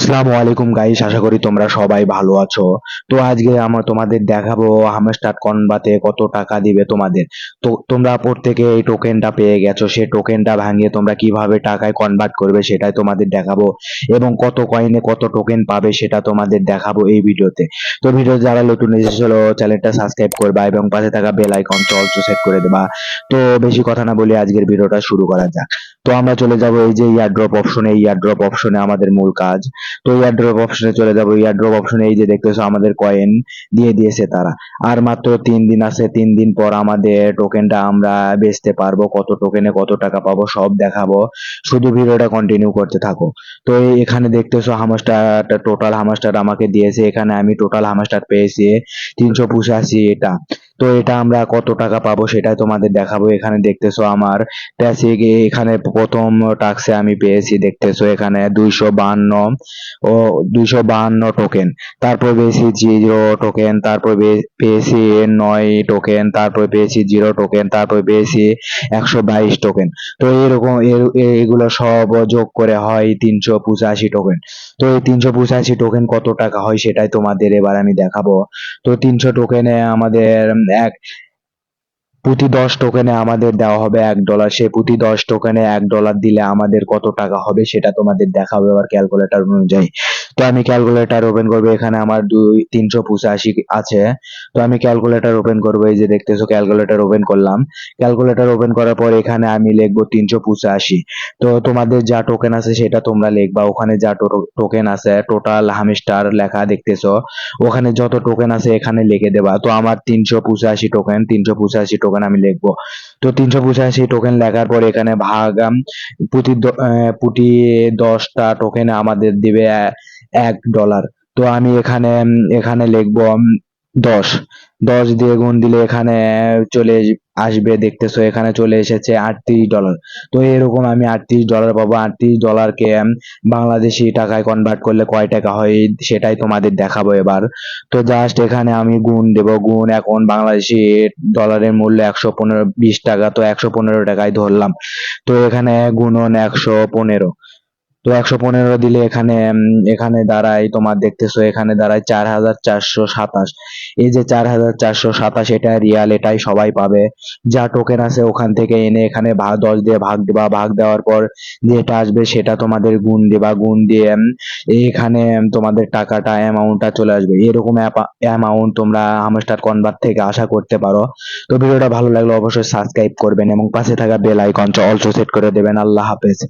আসসালামু আলাইকুম গাইস আশা করি তোমরা সবাই ভালো আছো। তো আজকে আমরা তোমাদের দেখাবো হামস্টার কনবাতে কত টাকা দিবে তোমাদের। তো তোমরা প্রত্যেকে এই টোকেনটা পেয়ে গেছো সেই টোকেনটা ভাঙিয়ে তোমরা কীভাবে টাকায় কনভার্ট করবে সেটাই তোমাদের দেখাবো এবং কত কয়েনে কত টোকেন পাবে সেটা তোমাদের দেখাবো এই ভিডিওতে। তো ভিডিও যারা নতুন এসেছিল চ্যানেলটা সাবস্ক্রাইব করবা এবং পাশে থাকা বেল আইকন অলসো সেট করে দেবা। তো বেশি কথা না বলে আজকের ভিডিওটা শুরু করা যাক। তো আমরা চলে যাব এই যে ইয়ারড্রপ অপশনে ইয়ারড্রপ অপশনে আমাদের মূল কাজ। তো ইয়ারড্রপ অপশনে চলে যাব। ইয়ারড্রপ অপশনে এই যে দেখতেছো আমাদের কয়েন দিয়ে দিয়েছে তারা। আর মাত্র তিন দিন আছে, তিন দিন পর আমাদের টোকেনটা আমরা বেচতে পারব। কত টোকেনে কত টাকা পাবো সব দেখাবো। শুধু ভিডিওটা কন্টিনিউ করতে থাকো। তো এখানে দেখতেছো হামাস্টার টোটাল হামাস্টার আমাকে দিয়েছে। এখানে আমি টোটাল হামাস্টার পেয়েছি। তিনশো পঁচাশি এটা। তো এটা আমরা কত টাকা পাবো সেটাই তোমাদের দেখাবো। এখানে দেখতেছো আমার প্যাসিক এখানে প্রথম টাক্সে আমি পেয়েছি, দেখতেছো এখানে দুইশো বাহান্ন ও দুইশো বাহান্ন টোকেন তারপর পেয়েছি জিরো টোকেন তারপর পেয়েছি নয় টোকেন তারপর পেয়েছি জিরো টোকেন তারপর পেয়েছি একশো বাইশ টোকেন তো এরকম এর- এগুলো সব যোগ করে হয় তিনশো পঁচাশি টোকেন তো এই তিনশো পঁচাশি টোকেন কত টাকা হয় সেটাই তোমাদের এবার আমি দেখাবো। তো তিনশো টোকেনে আমাদের এক প্রতি দশ টোকেনে আমাদের দেওয়া হবে এক ডলার সে প্রতি দশ টোকেনে এক ডলার দিলে আমাদের কত টাকা হবে সেটা তোমাদের দেখাবো এবার ক্যালকুলেটর অনুযায়ী। তো আমি ক্যালকুলেটর ওপেন করব এখানে আমার দুই তিনশো পঁচাশি আছে। তো আমি ক্যালকুলেটর ওপেন করব এই যে দেখতেছো ক্যালকুলেটর ওপেন করলাম। ক্যালকুলেটর ওপেন করার পর এখানে আমি লিখব তিনশো পঁচাশি। তো তোমাদের যা টোকেন আছে সেটা তোমরা লিখবা। ওখানে যা টোকেন আছে টোটাল হামিস্টার লেখা দেখতেছো ওখানে যত টোকেন আছে এখানে লিখে দেবা। তো আমার তিনশো পঁচাশি টোকেন তিনশো পঁচাশি টোকেন আমি লিখব। তো তিনশো পঁচাশি টোকেন লেখার পর এখানে ভাগ আম, প্রতি দ- আহ, প্রতি দশটা টোকেনে আমাদের দিবে এক ডলার তো আমি এখানে এখানে লিখব দশ। দশ দিয়ে গুণ দিলে এখানে চলে আসবে, দেখতেছো এখানে চলে এসেছে আটত্রিশ ডলার তো এরকম আমি আটত্রিশ ডলার পাবো। আটত্রিশ ডলারকে বাংলাদেশি টাকায় কনভার্ট করলে কয় টাকা হয় সেটাই তোমাদের দেখাবো এবার। তো জাস্ট এখানে আমি গুণ দেব। গুণ এখন বাংলাদেশি ডলারের মূল্য একশো পনেরো, বিশ টাকা। তো একশো পনেরো টাকায় ধরলাম। তো এখানে গুণন একশো পনেরো। তো একশো পনেরো দিলে এখানে এখানে দাঁড়ায়, তোমার দেখতেছো এখানে দাঁড়ায় চার হাজার চারশো সাতাশ। এই যে চার হাজার চারশো সাতাশ, এটা রিয়াল এটাই সবাই পাবে। যা টোকেন আছে ওখান থেকে এনে এখানে ভাগ, দশ দিয়ে ভাগ দিবা, ভাগ দেওয়ার পর যেটা আসবে সেটা তোমাদের গুণ দিবা, গুণ দিয়ে এখানে তোমাদের টাকাটা অ্যামাউন্টটা চলে আসবে। এরকম অ্যামাউন্ট তোমরা হামস্টার কনভার্ট থেকে আশা করতে পারো। তো ভিডিওটা ভালো লাগলে অবশ্যই সাবস্ক্রাইব করবেন এবং পাশে থাকা বেল আইকনটা অলসো সেট করে দেবেন। আল্লাহ হাফেজ।